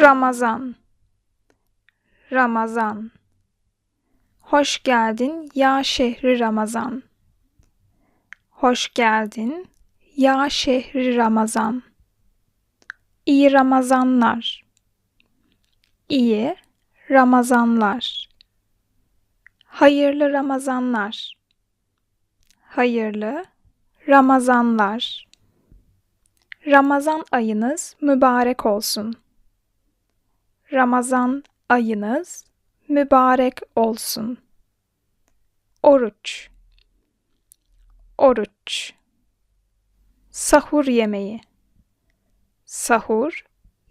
Ramazan. Ramazan. Hoş geldin ya şehri Ramazan. Hoş geldin ya şehri Ramazan. İyi Ramazanlar. İyi Ramazanlar. Hayırlı Ramazanlar. Hayırlı Ramazanlar. Ramazan ayınız mübarek olsun. Ramazan ayınız mübarek olsun. Oruç. Oruç. Sahur yemeği. Sahur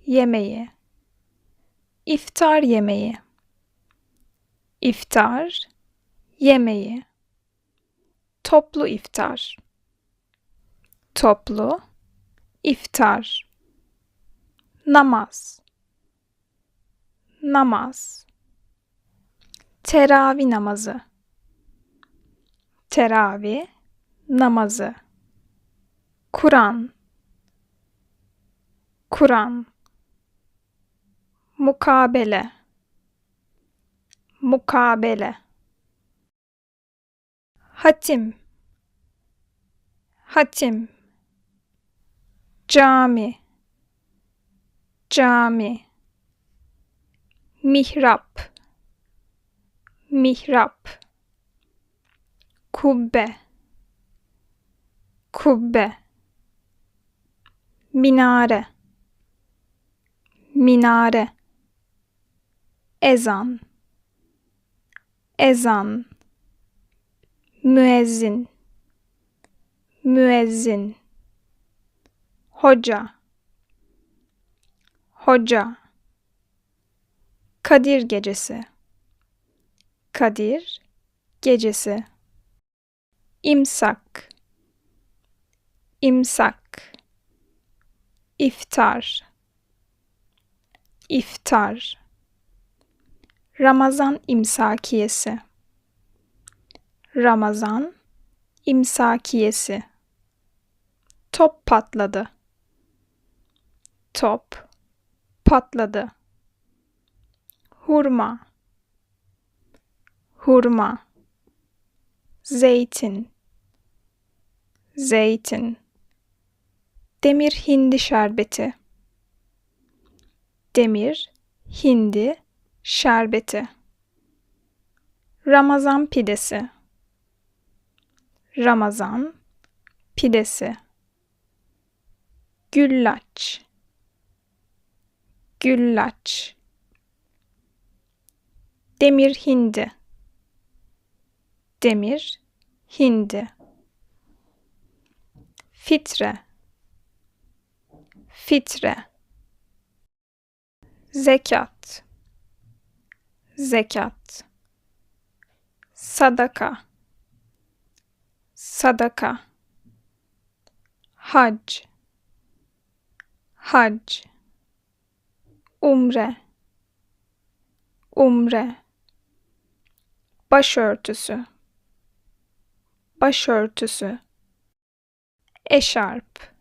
yemeği. İftar yemeği. İftar yemeği. Toplu iftar. Toplu iftar. Namaz namaz. Teravih namazı. Teravih namazı. Kur'an. Kur'an. Mukabele. Mukabele. Hatim. Hatim. Cami. Cami mihrap. Mihrap. Kubbe. Kubbe. Minare. Minare. Ezan. Ezan. Müezzin. Müezzin. Hoca. Hoca Kadir Gecesi. Kadir Gecesi. İmsak. İmsak. İftar. İftar. Ramazan İmsakiyesi. Ramazan İmsakiyesi. Top patladı. Top patladı hurma. Hurma. Zeytin. Zeytin. Demir hindi şerbeti. Demir hindi şerbeti. Ramazan pidesi. Ramazan pidesi. Güllaç. Güllaç demir hindi. Demir hindi. Fitre. Fitre. Zekat. Zekat. Sadaka. Sadaka. Hac. Hac. Umre. Umre başörtüsü. Başörtüsü. Eşarp.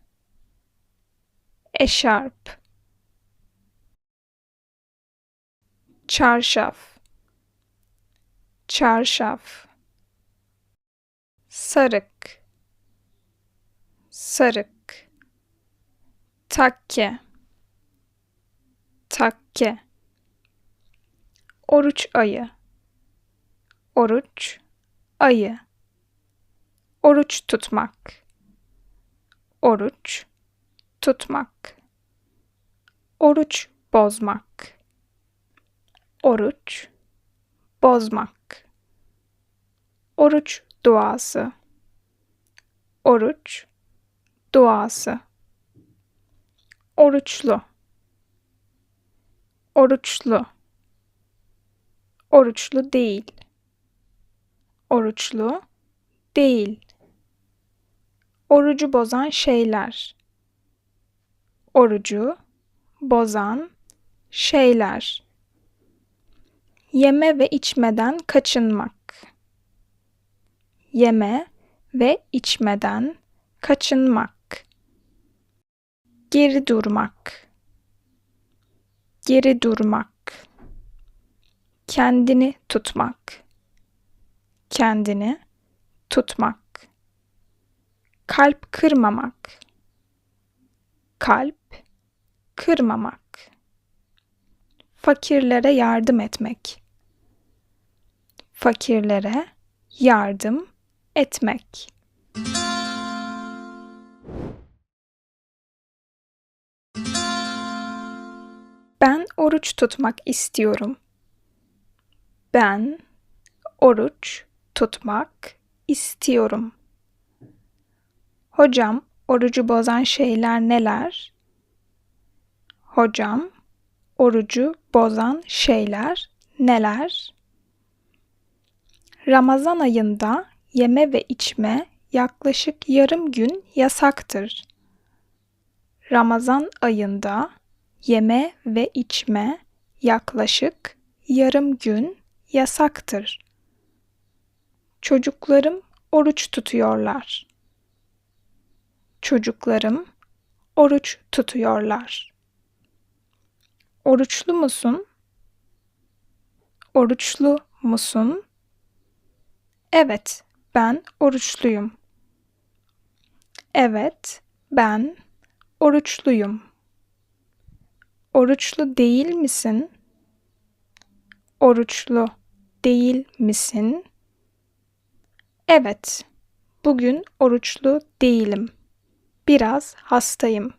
Eşarp. Çarşaf. Çarşaf. Sarık. Sarık. Takke. Takke. Oruç ayı oruç, ayı, oruç tutmak, oruç, tutmak, oruç bozmak, oruç, bozmak, oruç duası, oruç, duası, oruçlu, oruçlu, oruçlu değil oruçlu değil. Orucu bozan şeyler. Orucu bozan şeyler. Yeme ve içmeden kaçınmak. Yeme ve içmeden kaçınmak. Geri durmak. geri durmak, kendini tutmak, kendini tutmak, kalp kırmamak, kalp kırmamak, fakirlere yardım etmek, fakirlere yardım etmek. Ben oruç tutmak istiyorum. Ben oruç tutmak istiyorum. Hocam, orucu bozan şeyler neler? Hocam, orucu bozan şeyler neler? Ramazan ayında yeme ve içme yaklaşık yarım gün yasaktır. Ramazan ayında yeme ve içme yaklaşık yarım gün yasaktır. Çocuklarım oruç tutuyorlar. Çocuklarım oruç tutuyorlar. Oruçlu musun? Oruçlu musun? Evet, ben oruçluyum. Evet, ben oruçluyum. Oruçlu değil misin? Oruçlu değil misin? Evet, bugün oruçlu değilim. Biraz hastayım.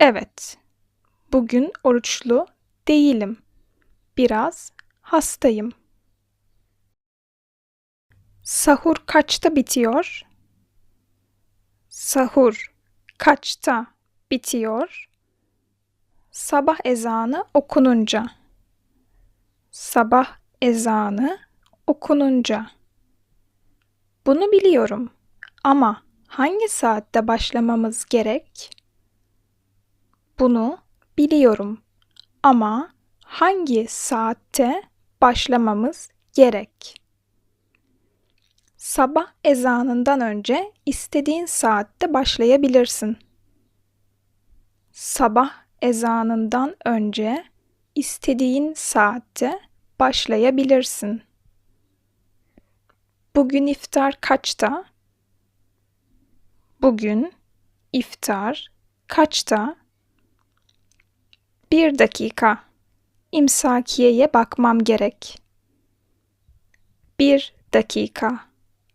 Evet, bugün oruçlu değilim. Biraz hastayım. Sahur kaçta bitiyor? Sahur kaçta bitiyor? Sabah ezanı okununca. Sabah ezanı okununca. Bunu biliyorum ama hangi saatte başlamamız gerek? Bunu biliyorum ama hangi saatte başlamamız gerek? Sabah ezanından önce istediğin saatte başlayabilirsin. Sabah ezanından önce istediğin saatte başlayabilirsin. Bugün iftar kaçta? Bugün iftar kaçta? Bir dakika. İmsakiyeye bakmam gerek. Bir dakika.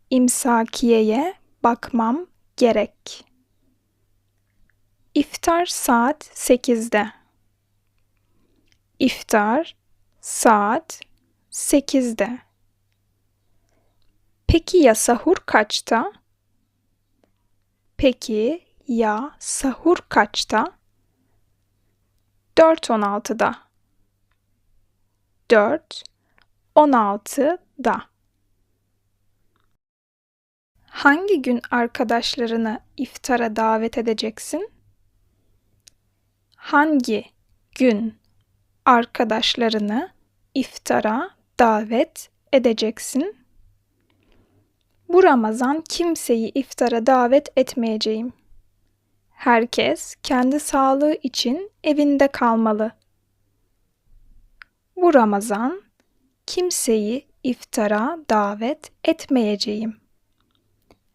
İmsakiyeye bakmam gerek. İftar saat 8'de. İftar saat 8'de. Peki ya sahur kaçta? Peki ya sahur kaçta? 4.16'da. 4.16'da. Hangi gün arkadaşlarını iftara davet edeceksin? Hangi gün arkadaşlarını iftara davet edeceksin? Bu Ramazan kimseyi iftara davet etmeyeceğim. Herkes kendi sağlığı için evinde kalmalı. Bu Ramazan kimseyi iftara davet etmeyeceğim.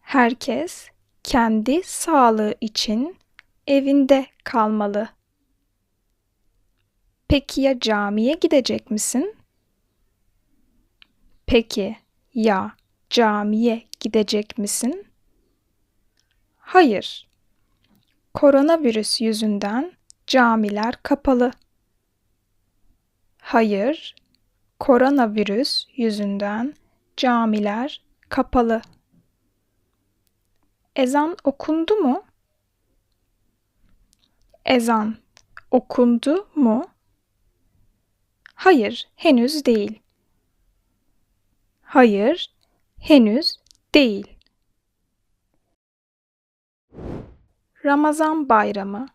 Herkes kendi sağlığı için evinde kalmalı. Peki ya camiye gidecek misin? Peki ya camiye gidecek misin? Hayır. Koronavirüs yüzünden camiler kapalı. Hayır. Koronavirüs yüzünden camiler kapalı. Ezan okundu mu? Ezan okundu mu? Hayır, henüz değil. Hayır, henüz değil. Ramazan bayramı.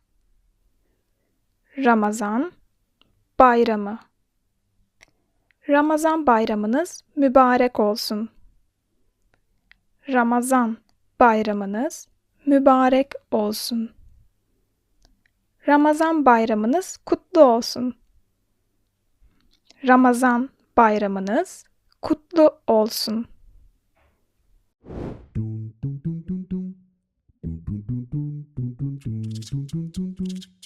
Ramazan bayramı. Ramazan bayramınız mübarek olsun. Ramazan bayramınız mübarek olsun. Ramazan bayramınız kutlu olsun. Ramazan bayramınız kutlu olsun. 咚咚咚咚。